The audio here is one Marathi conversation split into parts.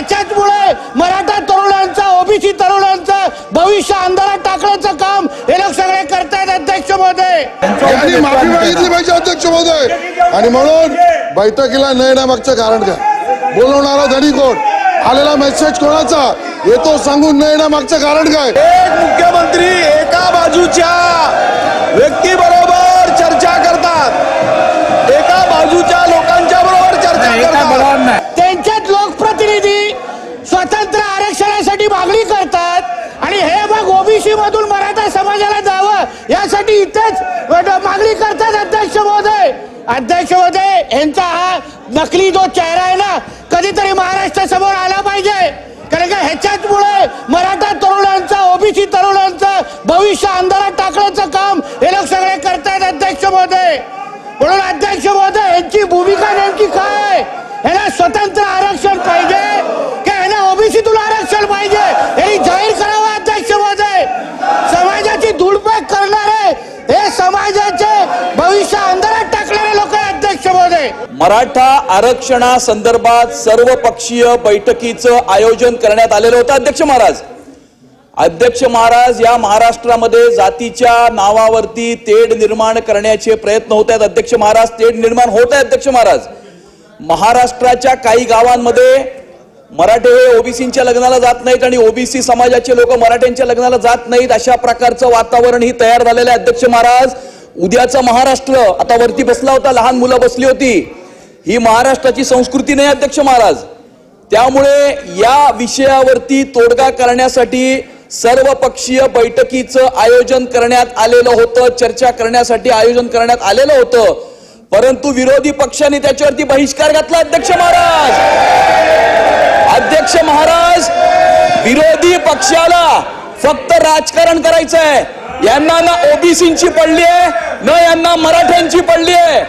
ह्याच्याचमुळे मराठा तरुणांचं ओबीसी तरुणांचं भविष्य अंधारात टाकण्याचं काम हे लोक सगळे करतायत अध्यक्ष महोदय. यांनी माफी मागितली पाहिजे अध्यक्ष महोदय. आणि म्हणून बैठकीला न येण्यामागचं कारण काय बोलवणारा धनी कोण आलेला मेसेज कोणाचा? येतो सांगून न येण्यामागचं कारण काय? एक मुख्यमंत्री एका बाजूच्या व्यक्तीबरोबर चर्चा स्वतंत्र आरक्षणासाठी मागणी करतात. आणि हे मग ओबीसी मधून मराठा समाजाला जावं यासाठी इथेच मागणी करतात अध्यक्ष महोदय. अध्यक्ष महोदय यांचा हा नकली जो चेहरा आहे ना कधीतरी महाराष्ट्रासमोर आला पाहिजे. कारण का ह्याच्याचमुळे मराठा तरुणांचं ओबीसी तरुणांचं भविष्य अंधारात टाकण्याचं काम हे लोक सगळे करतायत अध्यक्ष महोदय. म्हणून अध्यक्ष महोदय यांची भूमिका नेमकी काय ह्याला स्वतंत्र आरक्षण पाहिजे की यांना ओबीसीतून आरक्षण पाहिजे यांनी जाहीर करावं अध्यक्ष महोदय समाजाची धुडपॅक करणारे हे समाजाचे भविष्य अंधारात टाकणारे लोक आहे अध्यक्ष महोदय मराठा आरक्षणासंदर्भात सर्वपक्षीय बैठकीचं आयोजन करण्यात आलेलं होतं. अध्यक्ष महाराज अध्यक्ष महाराज या महाराष्ट्रामध्ये जातीच्या नावावरती तेढ निर्माण करण्याचे प्रयत्न होत आहेत. अध्यक्ष महाराज तेढ निर्माण होत आहे अध्यक्ष महाराज. महाराष्ट्राच्या काही गावांमध्ये मराठे हे ओबीसीच्या लग्नाला जात नाहीत आणि ओबीसी समाजाचे लोक मराठ्यांच्या लग्नाला जात नाहीत. अशा प्रकारचं वातावरण ही तयार झालेलं आहे अध्यक्ष महाराज. उद्याचं महाराष्ट्र आता वरती बसला होता लहान मुलं बसली होती. ही महाराष्ट्राची संस्कृती नाही अध्यक्ष महाराज. त्यामुळे या विषयावरती तोडगा करण्यासाठी सर्व पक्षीय बैठकीचं आयोजन करण्यात आलेलं होतं चर्चा करण्यासाठी आयोजन करण्यात आलेलं होतं. परंतु विरोधी पक्षाने त्याच्यावरती बहिष्कार घातला अध्यक्ष महाराज. अध्यक्ष महाराज विरोधी पक्षाला फक्त राजकारण करायचं आहे यांना ना ओबीसीची पडली आहे न यांना मराठ्यांची पडली आहे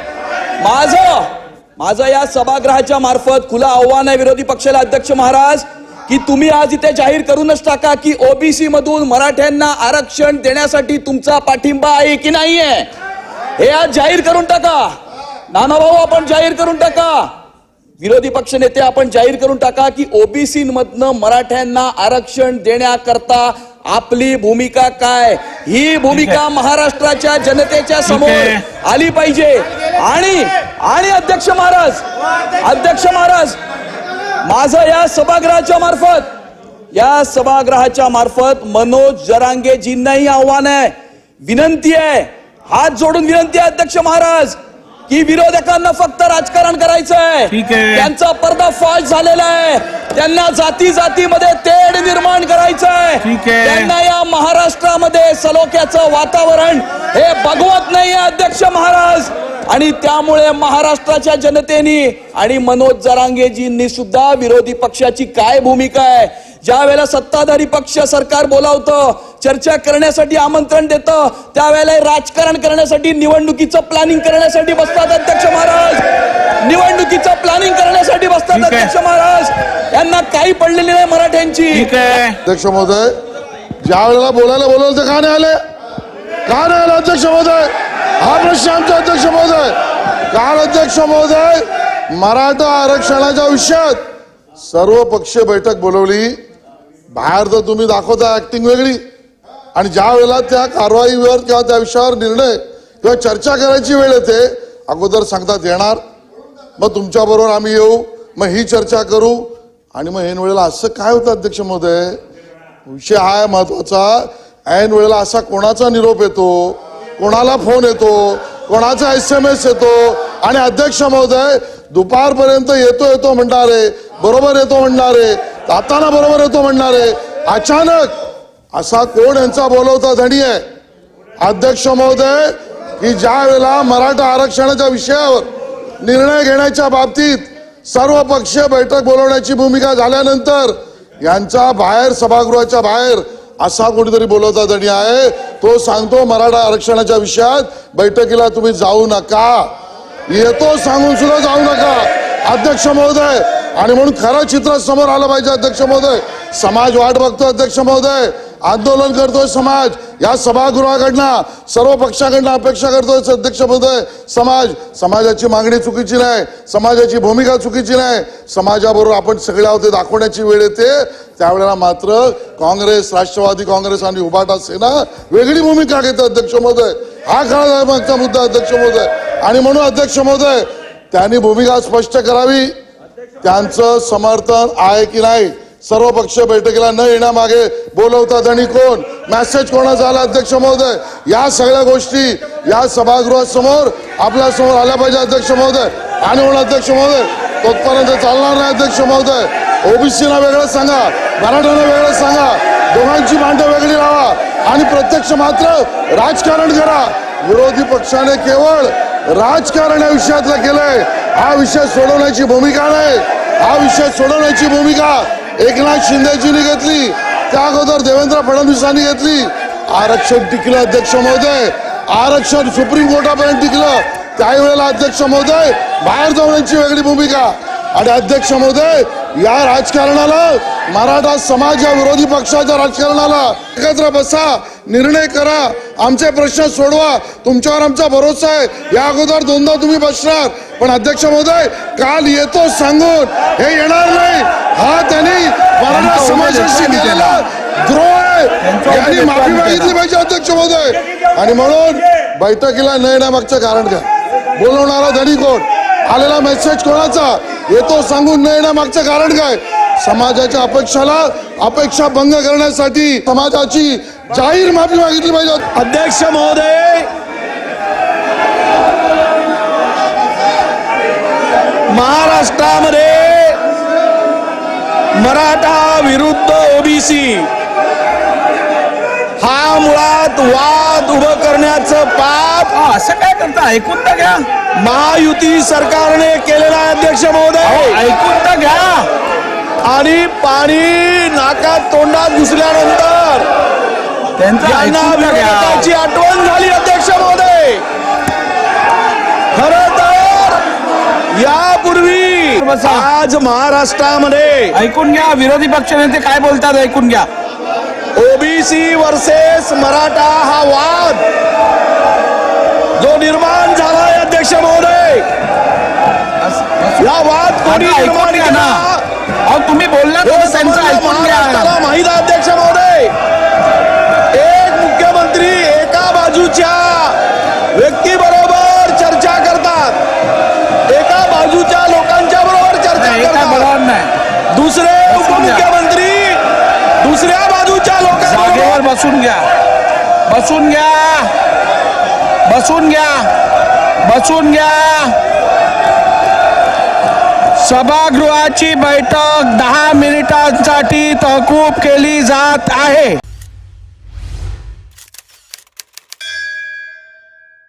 माझं माझं या सभागृहाच्या मार्फत खुलं आव्हान आहे विरोधी पक्षाला अध्यक्ष महाराज की तुम्ही आज इथे जाहीर करूनच टाका की ओबीसी मधून मराठ्यांना आरक्षण देण्यासाठी तुमचा पाठिंबा आहे की नाहीये? हे आज जाहीर करून टाका. नानाभाऊ आपण जाहीर करून टाका. विरोधी पक्ष नेते आपण जाहीर करून टाका की ओबीसी मधनं मराठ्यांना आरक्षण देण्याकरता आपली भूमिका काय? ही भूमिका महाराष्ट्राच्या जनतेच्या समोर आली पाहिजे. आणि आणि अध्यक्ष महाराज अध्यक्ष महाराज माझं या सभागृहाच्या मार्फत या सभागृहाच्या मार्फत मनोज जरांगेजींनाही आव्हान आहे विनंती आहे हात जोडून विनंती आहे अध्यक्ष महाराज की विरोधकांना फक्त राजकारण करायचं आहे. त्यांचा पर्दाफाश झालेला आहे त्यांना जाती जातीमध्ये तेढ निर्माण करायचं आहे. त्यांना या महाराष्ट्रामध्ये सलोख्याचं वातावरण हे बघवत नाही अध्यक्ष महाराज. आणि त्यामुळे महाराष्ट्राच्या जनतेने आणि मनोज जरांगेजींनी सुद्धा विरोधी पक्षाची काय भूमिका आहे? ज्या वेळेला सत्ताधारी पक्ष सरकार बोलावतं चर्चा करण्यासाठी आमंत्रण देतं त्यावेळेला राजकारण करण्यासाठी निवडणुकीचं प्लॅनिंग करण्यासाठी बसतात अध्यक्ष महाराज. निवडणुकीचं प्लॅनिंग करण्यासाठी बसतात. अध्यक्ष महाराज. यांना काही पडलेली नाही मराठ्यांची. ठीक आहे. अध्यक्ष महोदय ज्या वेळेला बोलायला बोलवलं ते का नाही आले? का नाही आले अध्यक्ष महोदय? हा प्रश्न आमचा अध्यक्ष महोदय. काल अध्यक्ष महोदय मराठा आरक्षणाच्या विषयात सर्व पक्षीय बैठक बोलवली. बाहेर तर तुम्ही दाखवता ऍक्टिंग वेगळी. आणि ज्या वेळेला त्या कारवाईवर किंवा त्या विषयावर निर्णय किंवा चर्चा करायची वेळ येते अगोदर सांगतात येणार. मग तुमच्याबरोबर आम्ही येऊ. मग ही चर्चा करू. आणि मग ऐन वेळेला असं काय होतं अध्यक्ष महोदय? विषय हा आहे महत्त्वाचा ऐन वेळेला असा कोणाचा निरोप येतो? कोणाला फोन येतो? कोणाचा एस एम एस येतो? आणि अध्यक्ष महोदय दुपारपर्यंत येतो येतो म्हणणारे बरोबर येतो म्हणणारे ताताना बरोबर येतो म्हणणारे. अचानक असा कोण यांचा बोलवता धणी आहे? अध्यक्ष महोदय की ज्या वेळेला मराठा आरक्षणाच्या विषयावर निर्णय घेण्याच्या बाबतीत सर्व पक्षीय बैठक बोलवण्याची भूमिका झाल्यानंतर यांचा बाहेर सभागृहाच्या बाहेर असा कोणीतरी बोलवता धणी आहे. तो सांगतो मराठा आरक्षणाच्या विषयात बैठकीला तुम्ही जाऊ नका. येतो सांगून सुद्धा जाऊ नका. अध्यक्ष महोदय आणि म्हणून खरं चित्र समोर आलं पाहिजे अध्यक्ष महोदय. समाज वाट बघतो अध्यक्ष महोदय. आंदोलन करतोय समाज. या सभागृहाकडनं सर्व पक्षाकडनं अपेक्षा करतोय अध्यक्ष महोदय. समाज समाजाची मागणी चुकीची नाही. समाजाची भूमिका चुकीची नाही. समाजाबरोबर आपण सगळे आहोत दाखवण्याची वेळ येते. त्यावेळेला मात्र काँग्रेस राष्ट्रवादी काँग्रेस आणि उभाटा सेना वेगळी भूमिका घेते अध्यक्ष महोदय. हा खरा मागचा मुद्दा अध्यक्ष महोदय. आणि म्हणून अध्यक्ष महोदय त्यांनी भूमिका स्पष्ट करावी. त्यांचं समर्थन आहे की नाही? सर्व पक्ष बैठकीला न येण्यामागे बोलवतात आणि कोण? मेसेज कोणाचा आला अध्यक्ष महोदय? या सगळ्या गोष्टी या सभागृहासमोर आपल्यासमोर आल्या पाहिजे अध्यक्ष महोदय. आणि म्हणून अध्यक्ष महोदय तोपर्यंत चालणार नाही अध्यक्ष महोदय. ओबीसीना वेगळं सांगा मराठ्यांना वेगळं सांगा दोघांची भांडं वेगळी लावा. आणि प्रत्यक्ष मात्र राजकारण करा. विरोधी पक्षाने केवळ राजकारण या विषयातलं केलंय. हा विषय सोडवण्याची भूमिका नाही. हा विषय सोडवण्याची भूमिका एकनाथ शिंदेजींनी घेतली. त्या अगोदर देवेंद्र फडणवीसांनी घेतली. आरक्षण टिकलं अध्यक्ष महोदय. आरक्षण सुप्रीम कोर्टापर्यंत टिकलं. त्यावेळेला अध्यक्ष महोदय बाहेर जाऊन वेगळी भूमिका. आणि अध्यक्ष महोदय या राजकारणाला मराठा समाज या विरोधी पक्षाच्या राजकारणाला एकत्र बसा निर्णय करा आमचे प्रश्न सोडवा. तुमच्यावर आमचा भरोसा आहे. या अगोदर दोनदा तुम्ही बसणार. पण अध्यक्ष महोदय काल येतो सांगून. हे येणार नाही. हा त्यांनी मराठा समाजाशी केलेला द्रोह आहे. यांनी माफी मागितली पाहिजे अध्यक्ष महोदय. आणि म्हणून बैठकीला न येण्यामागचं कारण काय बोलवणारा धनी कोण आलेला मेसेज कोणाचा? येतो सांगून न येण्यामागचं कारण काय? समाजाच्या अपेक्षाला अपेक्षा भंग करण्यासाठी समाजाची जाहीर माफी मागितली पाहिजे. अध्यक्ष महोदय महाराष्ट्रामध्ये मराठा विरुद्ध ओबीसी हा मुळात वाद उभं करण्याचं पाप असं काय करता? ऐकून तर घ्या. महायुती सरकारने केलेला आहे अध्यक्ष महोदय. ऐकून तर घ्या. आणि पाणी नाकात तोंडात घुसल्यानंतर त्यांचं यांना ऐकून तर घ्या. विरोधकाची आठवण झाली अध्यक्ष महोदय खर तर यापूर्वी बसा. आज महाराष्ट्रामध्ये ऐकून घ्या विरोधी पक्ष नेते काय बोलतात ऐकून घ्या. ओबीसी वर्सेस मराठा हा वाद जो निर्माण झालाय अध्यक्ष महोदय. या वाद कोणी निर्माण केला? अहो तुम्ही तर त्यांचं ऐकून घ्या. माहीत अध्यक्ष महोदय. एक मुख्यमंत्री एका बाजूच्या बसून घ्या. बसून घ्या. बसून घ्या. बसून घ्या. सभागृहाची बैठक दहा मिनिटांसाठी तहकूब केली जात आहे.